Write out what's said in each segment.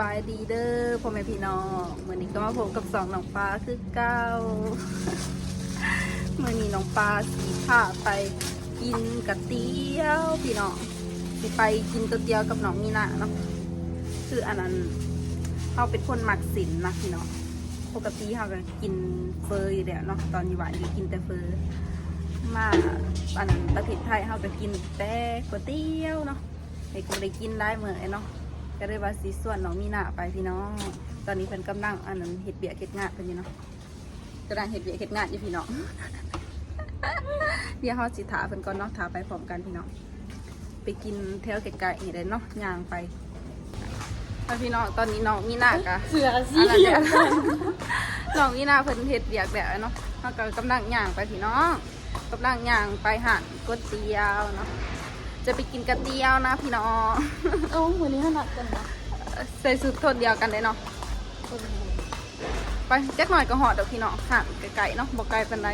บายดีเด้อพ่อแม่พี่น้องเมื่อนี้ก็มาพบกับสองน้องปลาคือเก้าเมื่อนี้น้องปลาสีผ้าไปกินกะเตี๋ยวพี่น้องสิไปกินก๋วยเตี๋ยวกับน้องมีนาเนาะคืออันนั้นเขาเป็นคนมักสินนะพี่น้องปกติเขาก็กินเฟอร์อยู่แล้วเนาะตอนอยู่บ้านก็กินแต่เฟอร์มาอันนั้นประเทศไทยเขาก็กินแต่ก๋วยเตี๋ยวเนาะไอ้กูได้กินได้เหมือนเนาะ ก็เลยว่าสีส่วนน้องมีหน้าไปพี่น้อง ตอนนี้เพิ่นกำลังอันนั้นเห็ดเบียร์เห็ดงาดเพิ่นอยู่เนาะกำลังเห็ดเบียร์เห็ดงาดอยู่พี่น้อง เดี๋ยวเขาสิถาเพิ่นก่อนเนาะถาไปพร้อมกันพี่น้อง ไปกินแถวไกลๆนี่เลยเนาะย่างไปไปพี่น้องตอนนี้น้องมีหน้ากะเสืออัสินนั้นเนี่ยน้องมีหน้าเพิ่นเห็ดเบียร์แบบเนาะเขาก็กำลังย่างไปพี่น้องกำลังย่างไปหาดก๋วยเตี๋ยวเนาะ จะไปกินกระเตี๋ยวนะพี่น้องเอ้าวันนี้ถนัดกันนะใส่สุดโทนเดียวกันเลยเนาะไปแจ็คหน่อยก็หอดเดี๋ยวพี่น้องห่างไกลๆเนาะบอกไกลเป็นไร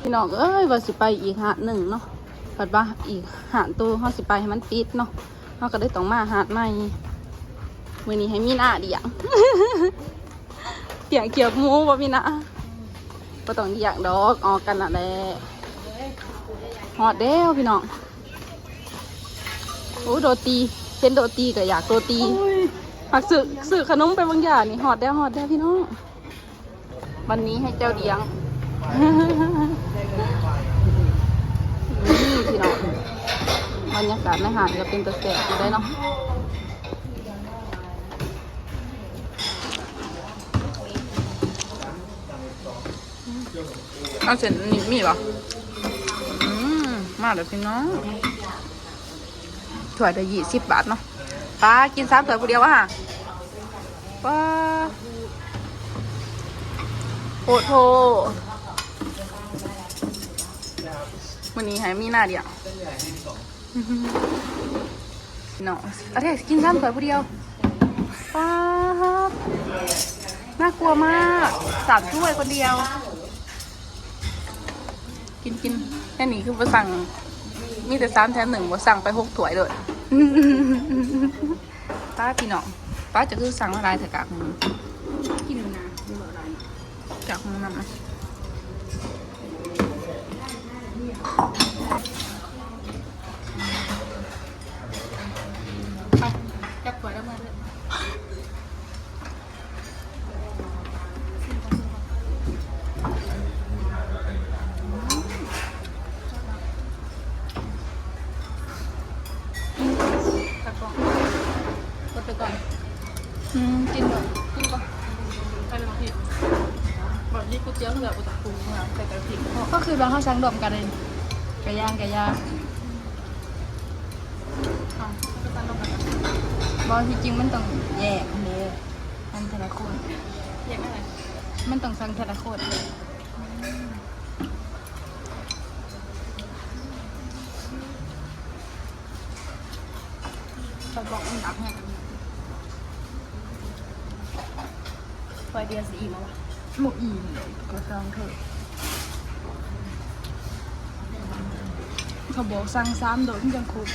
พี่น้องเอ้ยว่าสิไปอีกหาดหนึ่งเนาะผัดว่าอีกหาดตัวเขาสิไปให้มันปิดเนาะเขาก็ได้ต้องมาหาดใหม่มือนี้ให้มีหน้าเดียงเดียงเกี่ยวหมูบ่มีหน้าก็ต้องเดียงดอกออกกันน่ะแหละ หอดเด้วพี่น้องโอ้โดตีเห็นโดตีก็อยากโดตีผักสื่อสื่อขนมไปบางอย่างนี่หอดได้วหอดได้วพี่น้องวันนี้ให้เจ้าเดียงนี่พี่น้องบรรยากาศในหาดก็เป็นตะแสบอยู่ได้เนาะเอาเสร็จนี่มีปะอื มาเดี๋ยวพี่น้องถ้วยละยี่สิบบาทเนาะป้ากินสามถ้วยผู้เดียววะฮะป้าโอโทวันนี้ให้มีหน้าเดียวเนาะอะไรกินสามถ้วยผู้เดียวป้าน่ากลัวมากสามถ้วยคนเดียว กินกินแค่นี้คือมาสั่ง มีแต่สามแถมหนึ่งว่าสั่งไปหกถ้วยเลยป้าพี่น้องป้าจะคือสั่งอะไรเถอะกากหมูกินนะไม่บอกอะไรกากหมูนำนะ ช้างดมกันเลยไก่ย่างไก่ย่างอ้าวก็ตั้งลงกันนะบางที่จริงมันต้องแยกอันนี้มันแต่ละคนแยกอะไรมันต้องสั่งแต่ละคนเขาบอกมันดับให้ไฟเดียวสีมาวะหมกอีก็สั่งเถอะ เขาบอกสั่งซ้ำโดนจังคุก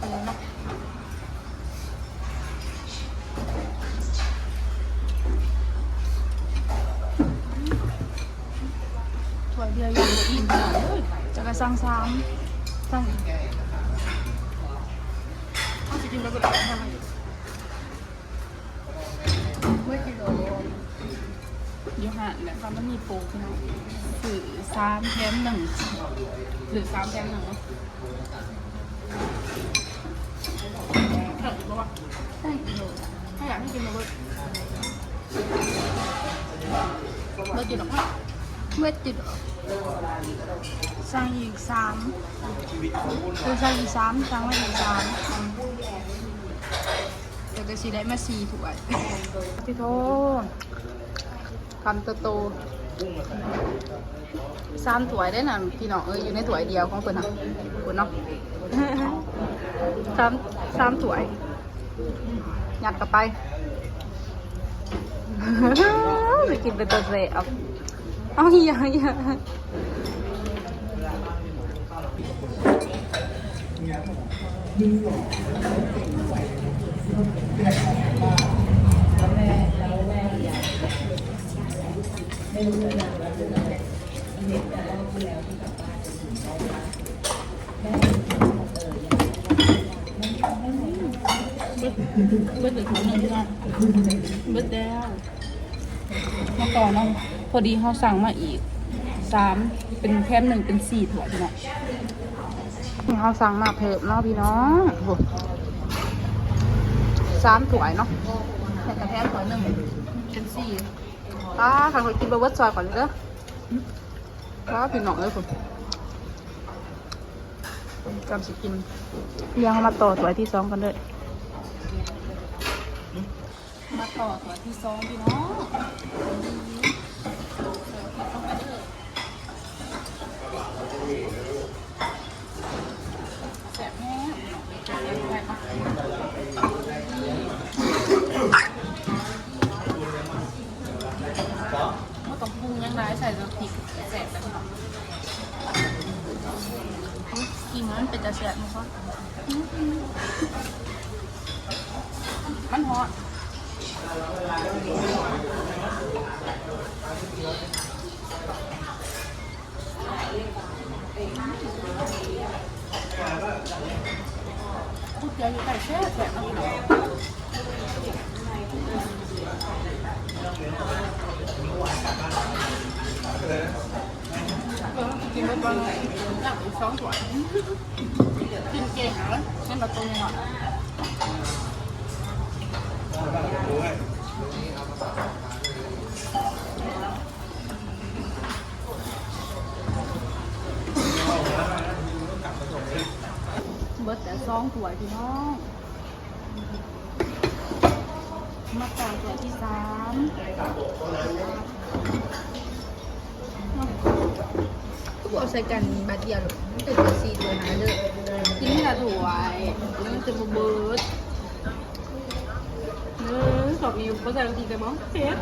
อะไรนะถ้วยเดียวยังบ่อิ่มขนาดเลยจะกระซังซ้ำสั่งอีกถ้าจะกินแล้วก็ได้ทำไมเมื่ ยู่ห่างนี่ยค่ะมันมีโปรพี่น้องสื่อสามแถมหนึ่งหรือสามแถมหนึ่งเนาะเถิดบอกว่าสั่งกิโลถ้าอยากให้กินมาเบิร์ดเบิร์ดอยู่หรอพ่อเมื่อจิตสั่งอีกสามคือสั่งอีกสามสั่งไว้อีกสามเดี๋ยวจะสีได้มาสี่ถ้วยพี่โท คำโตโตสามถ้วยได้น่ะพี่น้องเอออยู่ในถ้วยเดียวของเพิ่นน่ะคุณเนาะสามสามถ้วยหยัดกลับไปไปกินเป็นตัวเสะเอาเอาเฮีย เฮียเบิดเหลือถุงหนึงพี่น้องเบิดแล้วมาต่อเนาะพอดีเขาสั่งมาอีกสามเป็นแถมหนึ่งเป็นสี่ถั่วพี่น้องนี่เขาสั่งมาเพิ่มเนาะพี่น้องสามถั่วเนาะแต่กระแทมถั่วหนึ่งเป็นสี่ ป้าขันคนกินบะเบิดซอยก่อนเลยเด้อป้าพี่น้องเอ้ยผมจำสิกินเลี้ยังมาต่อถั่วที่สองกันเลยมาต่อตัวที่สองพี่น้องแสบแม่ แสบแม่มาไม่ต้องปรุงยังไงใส่แต่พริกแสบแต่พี่น้องอุ๊ยกินแล้วมันเป็นจะแสบมั้งคะมันฮอตพูดเยอะอยู่ไก่แช่แฉะนะ กินไปบ้างเลยอยากอีกสองถ้วยกินเก่งเหรองั้นเราตรงนี้หน่อยเบิดแต่สองถ้วยพี่น้อง มาต่อตัวที่สามเอาใส่กันบัดเดียวหรอกเป็นตัวสี่ตัวหาเด้อกินที่ละถ้วยแล้วมันจะบเบิดเออสอบอยู่ภาษาอังกฤษแต่บ้องเผ็ด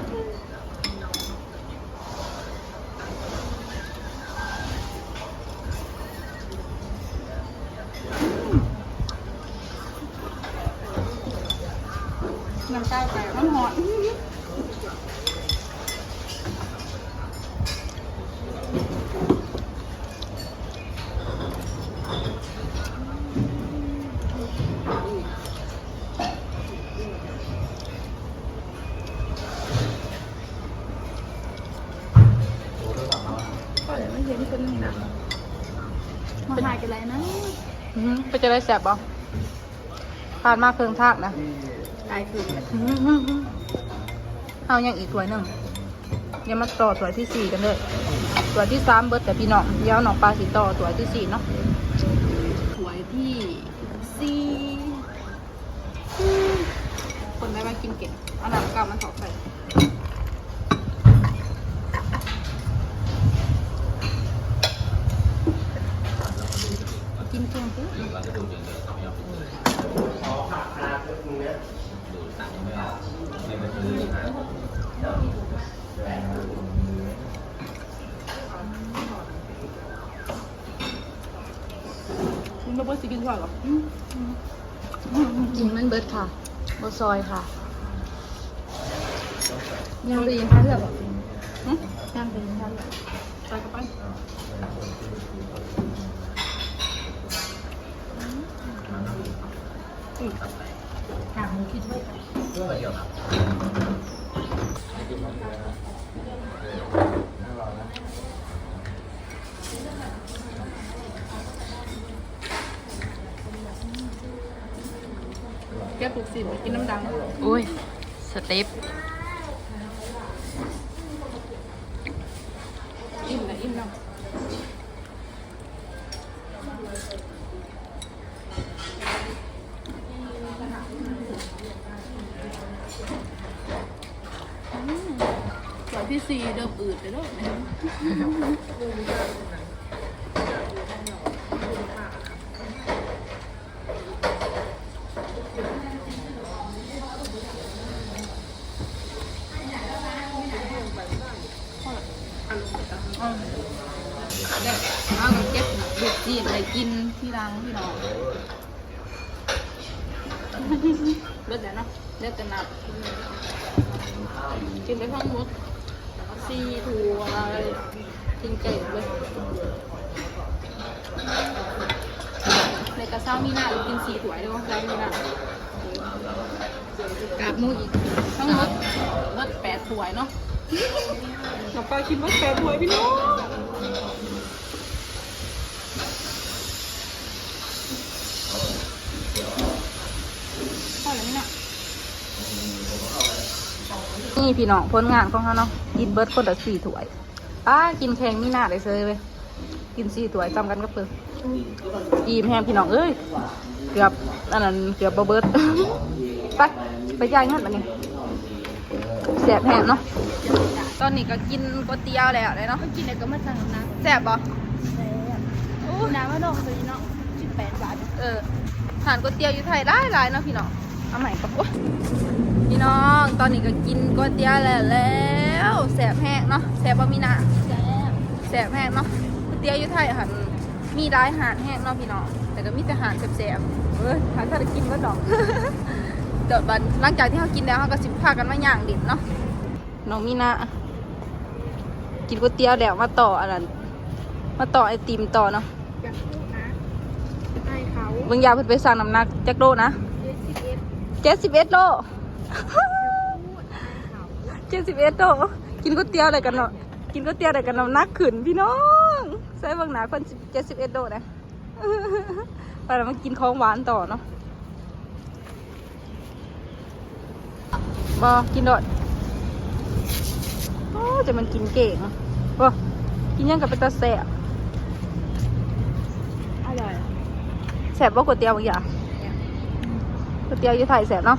แสบบ่ผ่านมาเครื่องทากนะตายคืออื้อหือเอายังอีกถ้วยหนึ่งเดี๋ยวมาต่อถ้วยที่สี่กันเลยถ้วยที่สามเบิดแต่พี่น้องเดี๋ยวน้องปลาสีต่อถ้วยที่สี่เนาะถ้วยที่สี่อืมคนได้มากินเก่งเอาหนังกลับมาถอดใส่ คุณไม่เบิดสิกินกว่าหรอกินมันเบิดค่ะบซอยค่ะยังไปยังท่าเรือบอกหึยังไปยังท่าเรือใส่เข้าไปอืมถามมึงคิดว่าแก้ ปลูกสินกินน้ำดังอุ้ย สเต็ปอิ่มนะอิ่มนะอืมส่วนที่สี่เดิมอืดเลยเด้อเนี่ยอืมเด็กเอากับเก็บบุกจีนไปกินที่ร้านพี่น้อง เบิ บิดแล้ว เนาะเลือกแต่น้ำกินไปทั้งหมดสี่ถั่วกินเก่งเลยในกระเซ้ามีหน้าหรือกินสีถั่วด้วยกระเซ้ามีหน้ากาบหมูอีกทั้งหมดหมดแปดถ้วเนาะกลับไปคิดว่าแปดถ้วพี่น้องพอแล้วนี่นะ นี่พี่น้องผลงานของเขาเนาะกินเบิร์ดคนละสี่ถ้วยป้ากินแข่งมีหน้าเลยเซยเว้ยกินสี่ถ้วยจำกันก็เปิดอิ่มแห้งพี่น้องเอ้ยเกือบอันนั้นเกือบบเบิร์ดไปไปจ่ายเงินมานี่แสบแห้งเนาะตอนนี้ก็กินก๋วยเตี๋ยวแล้วเลยเนาะก็กินแล้วก็มาสั่งน้แสบบ่ำอู้น้ำมะนาวเลยเนาะสิบแปดบาทเออทานก๋วยเตี๋ยวอยู่ไทยได้หลายเนาะพี่น้องเอาใหม่กับว่า พี่น้องตอนนี้ก็กินก๋วยเตี๋ยวแล้วแล้วแสบแห้งเนาะแสบบ่มีหน้าแซ่บแสบแห้งเนาะก๋วยเตี๋ยวอยู่ไทยหันมีร้ายหาดแห้งเนาะพี่น้องแต่ก็มีแต่หาดแสบๆเออหาถ้าได้กินก็ดอกเดี๋ยวบันหลังจากที่เขากินแล้วเขาก็สิพากันมาย่างดิบเนาะน้องมีนากินก๋วยเตี๋ยวแล้วมาต่ออันนั้นมาต่อไอติมต่อเนาะอยากพูดนะไอ้เขาเบิ่งยาเพิ่นไปสั่งน้ำหนักจักโลนะเจ็ดสิบเอ็ดเจ็ดสิบเอ็ดโลพูดไอ้ เขาเจ็ดสิบเอ็ดโลกินก๋วยเตี๋ยวอะไรกันเนาะกินก๋วยเตี๋ยวอะไรกันน้ำหนักขึ้นพี่น้องใส่เบิ่งหนาคนเจ็ดสิบเอ็ดโลนะไปแล้วมากินของหวานต่อเนาะบอกินโดดโอ้จะมันกินเก่งบ่กินยังกับเป็นตาแสบอร่อยแสบบ่ก๋วยเตี๋ยวบางอย่างก๋วยเตี๋ยวอยู่ไทยแสบเนาะ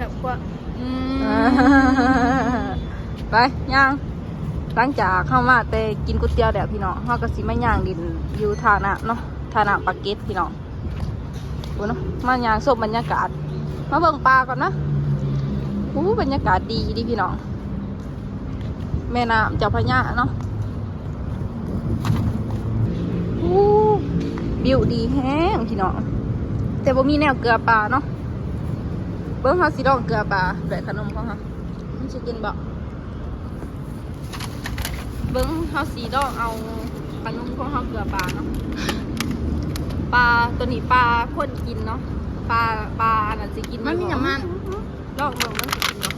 แบบว่าอืมไปย่างหลังจากเข้ามาแต่กินก๋วยเตี๋ยวแล้วพี่น้องเฮาก็สิมาย่างดินอยู่ทาน้ำเนาะทาน้ำปากเกร็ดพี่น้องดูเนาะมาย่างสบบรรยากาศ มาเบิ่งปลาก่อนนะอู้บรรยากาศดีดีพี่น้องแม่น้ำเจ้าพระยาเนาะอู้วิวดีแห้งพี่น้องแต่บ่มีแนวเกลือปลาเนาะ เบิ้งเขาสิลองเกลือปลาแบบขนมของเขามันจะกินบ่เบิ้งเขาสีลองเอาขนมของเขาเกลือปลาเนาะปลาตัวนี้ปลาคนกินเนาะปลาปลาอันนั้นสิกินมันมีน้ำมันลองเบิ้งมันสิกินบ่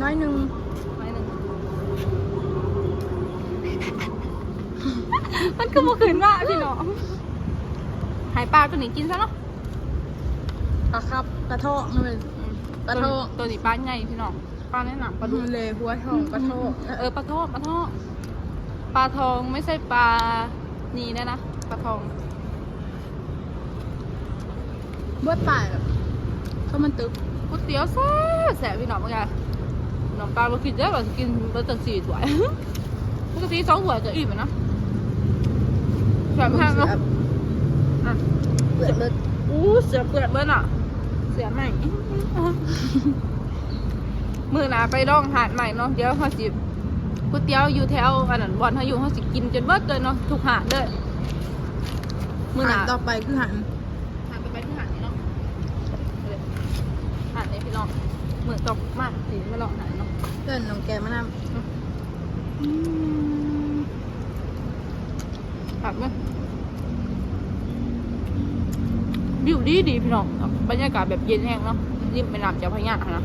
น้อยหนึ่งไว้หนึ่งมันก็บ่ขึ้นว่าพี่น้องใหายปลาตัวนี้กินซะเนาะปลาครับ ปลาทอดมันเป็นอืมปลาโทตัวนี้ปลาใหญ่พี่น้องปลาในหนังปลาดุกมันเลยหัวทองปลาทอดเออปลาทองปลาทองปลาทองไม่ใช่ปลานี่นะนะปลาทองบวดปลาแบบเขามันตึกก๋วยเตี๋ยวแซ่บแซ่บพี่น้องเมื่อกี้น้องปลาเรากินเยอะกว่ากินเราตั้งสี่ถ้วยปกติสองถ้วยจะอิ่มอะนะแซ่บมากเนาะอะเปิดเบิดอู้เสือเปลือกเบิ้ลอะ เสือใหม่มือหนาไปร่องหาดใหม่เนาะเดี๋ยวเขาสิก๋วยเตี๋ยวอยู่แถวอันนั้นบอลเขาอยู่เขาสิกินจนเบิดเลยเนาะทุกหาดเลยมือหนาต่อไปคือหันหาดไปที่หาดนี้เนาะเลยหาดนี้พี่น้องเหมือนตกมากสีไม่ลองหาดเนาะเดินลงแกมานผักมั้ย วิวดีดีพี่น้องบรรยากาศแบบเย็นแห้งเนาะริมแม่น้ำเจ้าพระยานะ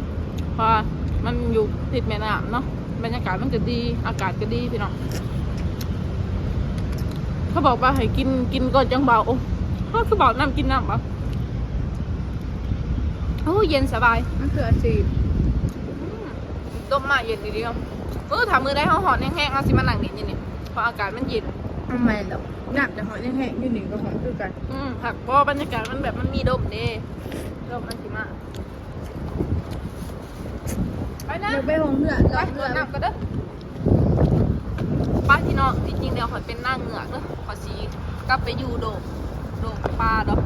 เพราะว่ามันอยู่ติดแม่น้ำเนาะบรรยากาศมันก็ดี อากาศก็ดีพี่น้องเขาบอกว่าให้กินกินก่อนจังเบาโอ้เขาคือบอกน้ำกินน้ำปะโอ้เย็นสบายำมันคืออาชีพต้มมาเย็นดีเดียวเออถามมือได้เขาหอนแห้งๆเอาสิมาหนังนี่นี่นี่เพราะอากาศมันเย็น ทำไมหรอกหนักแต่หอยแห้งๆอยู่หนึ่งก็หอยคือกันอืมผักเพราะว่าบรรยากาศมันแบบมันมีดมเด้ดมมันสิมาไปนะเดี๋ยวไปหงเหือดไปร้อนเหืเหืออดน้ำกันเด้อป้าที่น้องจริงๆเดี๋ยวขอยเป็นหน้าเหงือกเด้อขอสีกลับไปอยู่โดมโดมปลาเด้อ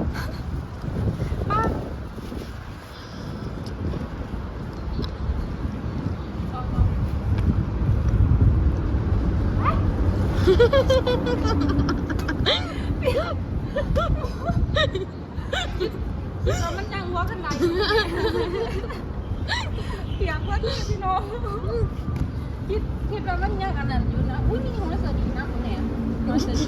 เรามันยังหัวกันไหนเสียกว่านี่พี่น้องคิดคิดว่ามันยังอันนั้นอยู่นะ อุ้ยมีของเสดีนะคุณแหนของเสดี